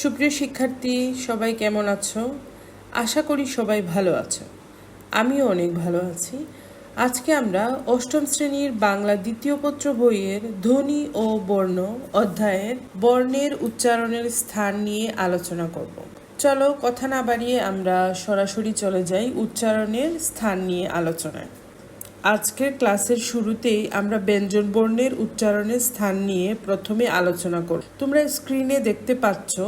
সুপ্রিয় শিক্ষার্থী, সবাই কেমন আছো? আশা করি সবাই ভালো আছো। আমিও অনেক ভালো আছি। আজকে আমরা অষ্টম শ্রেণির বাংলা দ্বিতীয় পত্র বইয়ের ধ্বনি ও বর্ণ অধ্যায়ের বর্ণের উচ্চারণের স্থান নিয়ে আলোচনা করব। চলো কথা না বাড়িয়ে আমরা সরাসরি চলে যাই উচ্চারণের স্থান নিয়ে আলোচনায়। আজকের ক্লাসের শুরুতেই আমরা ব্যঞ্জন বর্ণের উচ্চারণের স্থান নিয়ে প্রথমে আলোচনা করব। তোমরা স্ক্রিনে দেখতে পাচ্ছ,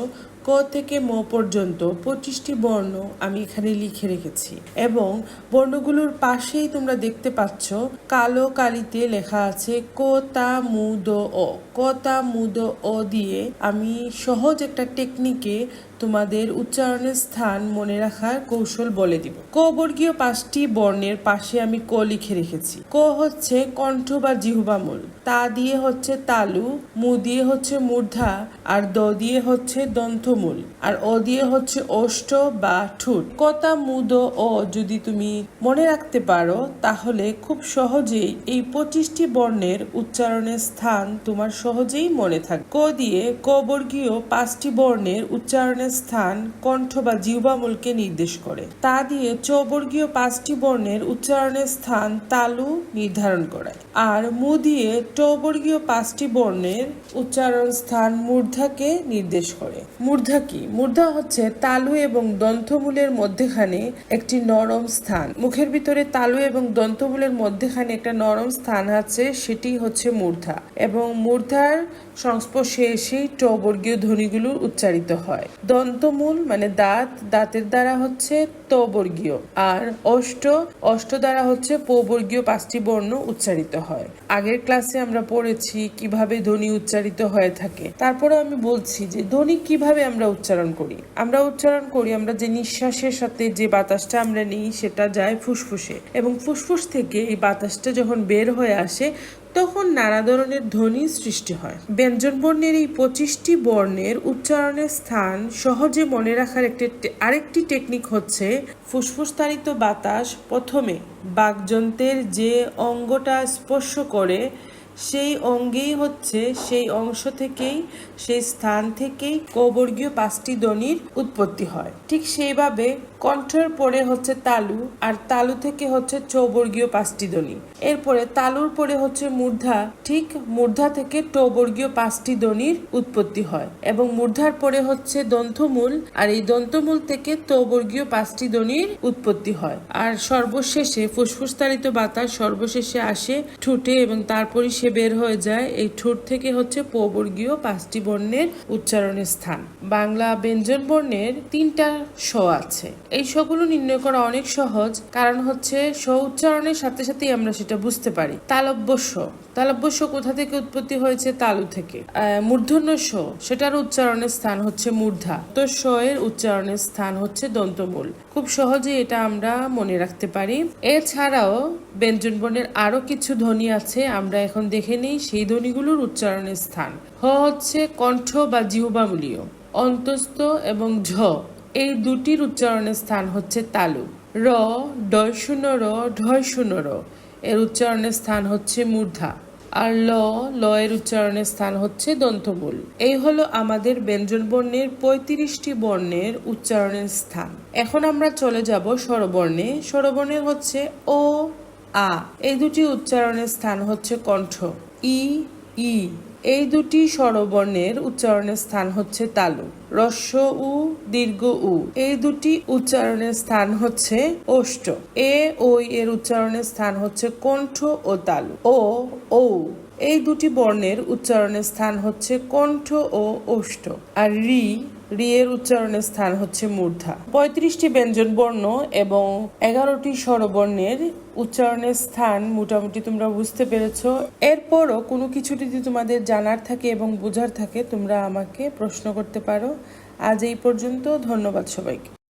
ক থেকে ম পর্যন্ত পঁচিশটি বর্ণ আমি এখানে লিখে রেখেছি এবং বর্ণগুলোর পাশেই তোমরা দেখতে পাচ্ছ, কালো কালিতে লেখা আছে ক, তা, মু, দ, অ। ক, তা, মু, দ, অ দিয়ে আমি সহজ একটা টেকনিকে তোমাদের উচ্চারণের স্থান মনে রাখার কৌশল বলে দিব। ক বর্গীয় পাঁচটি বর্ণের পাশে আমি ক লিখে রেখেছি। ক হচ্ছে কণ্ঠ বা জিহুবামূল তা দিয়ে হচ্ছে তালু, মু দিয়ে হচ্ছে মূর্ধা, আর দ দিয়ে হচ্ছে দন্থমূল আর অ দিয়ে হচ্ছে অষ্ট বা ঠুট। কতা মুদ ও যদি তুমি মনে রাখতে পারো, তাহলে খুব সহজেই এই পঁচিশটি বর্ণের উচ্চারণের স্থান তোমার সহজেই মনে থাকবে। ক দিয়ে ক বর্গীয় পাঁচটি বর্ণের উচ্চারণের স্থান, কণ্ঠ বা জিহ্বামূলকে নির্দেশ করে। তা দিয়ে চবর্গীয় পাঁচটি বর্ণের উচ্চারণের স্থান তালু নির্ধারণ করায়। আর মু দিয়ে টবর্গীয় পাঁচটি বর্ণের উচ্চারণ স্থান মূর্ধাকে নির্দেশ করে। মূর্ধা কি? মূর্ধা হচ্ছে তালু এবং দন্তমূলের মধ্যেখানে একটি নরম স্থান। মুখের ভিতরে তালু এবং দন্তমূলের মধ্যেখানে একটা নরম স্থান আছে, সেটি হচ্ছে মূর্ধা। এবং মূর্ধার সংস্পর্শে এসেই ট বর্গীয় ধ্বনিগুলো উচ্চারিত হয়। দন্তমূল মানে দাঁত, দাঁতের দ্বারা হচ্ছে ত বর্গীয় আর অষ্ট অষ্ট দ্বারা হচ্ছে প বর্গীয় পাঁচটি বর্ণ উচ্চারিত হয়। আগের ক্লাসে আমরা পড়েছি কীভাবে ধ্বনি উচ্চারিত হয়ে থাকে। তারপরে আমি বলছি যে ধ্বনি কীভাবে আমরা উচ্চারণ করি? আমরা উচ্চারণ করি, আমরা যে নিঃশ্বাসের সাথে যে বাতাসটা আমরা নিই, সেটা যায় ফুসফুসে। এবং ফুসফুস থেকে এই বাতাসটা যখন বের হয়ে আসে তখন নানা ধরনের ধ্বনি সৃষ্টি হয়। ব্যঞ্জন বর্ণের এই পঁচিশটি বর্ণের উচ্চারণের স্থান সহজে মনে রাখার একটি আরেকটি টেকনিক হচ্ছে ফুসফুসতারিত বাতাস প্রথমে। বাকযন্ত্রের যে অঙ্গটা স্পর্শ করে সেই অঙ্গেই হচ্ছে সেই অংশ থেকেই, সেই স্থান থেকেই কবর্গীয় পাঁচটি ধ্বনির উৎপত্তি হয়। ঠিক সেইভাবে কণ্ঠের পরে হচ্ছে তালু আর তালু থেকে হচ্ছে চৌবর্গীয় পাঁচটি ধ্বনি এরপরে তালুর পরে হচ্ছে মূর্ধা, ঠিক মূর্ধা থেকে টবর্গীয় পাঁচটি ধ্বনির উৎপত্তি হয় এবং মূর্ধার পরে হচ্ছে দন্তমূল আর এই দন্তমূল থেকে তবর্গীয় পাঁচটি ধ্বনির উৎপত্তি হয়। আর সর্বশেষে ফুসফুসতারিত বাতাস সর্বশেষে আসে ঠুটে এবং তারপরই সে বের হয়ে যায় এই ঠোঁট থেকে হচ্ছে পবর্গীয় পাঁচটি বর্ণের উচ্চারণের স্থান। বাংলা ব্যঞ্জন বর্ণের তিনটা স আছে। এই শগুলো নির্ণয় করা অনেক সহজ, কারণ হচ্ছে স উচ্চারণের সাথে সাথেই আমরা সেটা বুঝতে পারি। তালব্য স তালব্য স কোথা থেকে উৎপত্তি হয়েছে? তালু থেকে। মূর্ধন্য স সেটার উচ্চারণের স্থান হচ্ছে মূর্ধা। তো স এর উচ্চারণের স্থান হচ্ছে দন্তমূল। খুব সহজে এটা আমরা মনে রাখতে পারি। এছাড়াও ব্যঞ্জন বর্ণের আরও কিছু ধ্বনি আছে, আমরা এখন দেখে নিই সেই ধ্বনিগুলোর উচ্চারণের স্থান। হ হচ্ছে কণ্ঠ বা জিহ্বামূলীয় অন্তস্থ এবং ঝ। এই দুটির উচ্চারণের স্থান হচ্ছে তালু। র ডয় শূন্য র ঢয় শূন্য র। এর উচ্চারণের স্থান হচ্ছে মূর্ধা। আর ল ল এর উচ্চারণের স্থান হচ্ছে দন্তমূল। এই হলো আমাদের ব্যঞ্জন বর্ণের পঁয়ত্রিশটি বর্ণের উচ্চারণের স্থান। এখন আমরা চলে যাব স্বরবর্ণে। স্বরবর্ণের হচ্ছে ও আ। এই দুটি উচ্চারণের স্থান হচ্ছে কণ্ঠ। ই ই। এই দুটি স্বরবর্ণের উচ্চারণের স্থান হচ্ছে তালু। রস্য, উ, দীর্ঘ, উ। এই দুটি উচ্চারণের স্থান হচ্ছে ওষ্ঠ এ ওই এর উচ্চারণের স্থান হচ্ছে কণ্ঠ ও তালু। ও ও এই দুটি বর্ণের উচ্চারণের স্থান হচ্ছে কণ্ঠ ও ওষ্ঠ আর রি রি এর উচ্চারণের স্থান হচ্ছে মূর্ধা। পঁয়ত্রিশটি ব্যঞ্জন বর্ণ এবং এগারোটি স্বরবর্ণের উচ্চারণের স্থান মোটামুটি তোমরা বুঝতে পেরেছ। এরপরও কোনো কিছু যদি তোমাদের জানার থাকে এবং বোঝার থাকে, তোমরা আমাকে প্রশ্ন করতে পারো। আজ এই পর্যন্ত, ধন্যবাদ সবাইকে।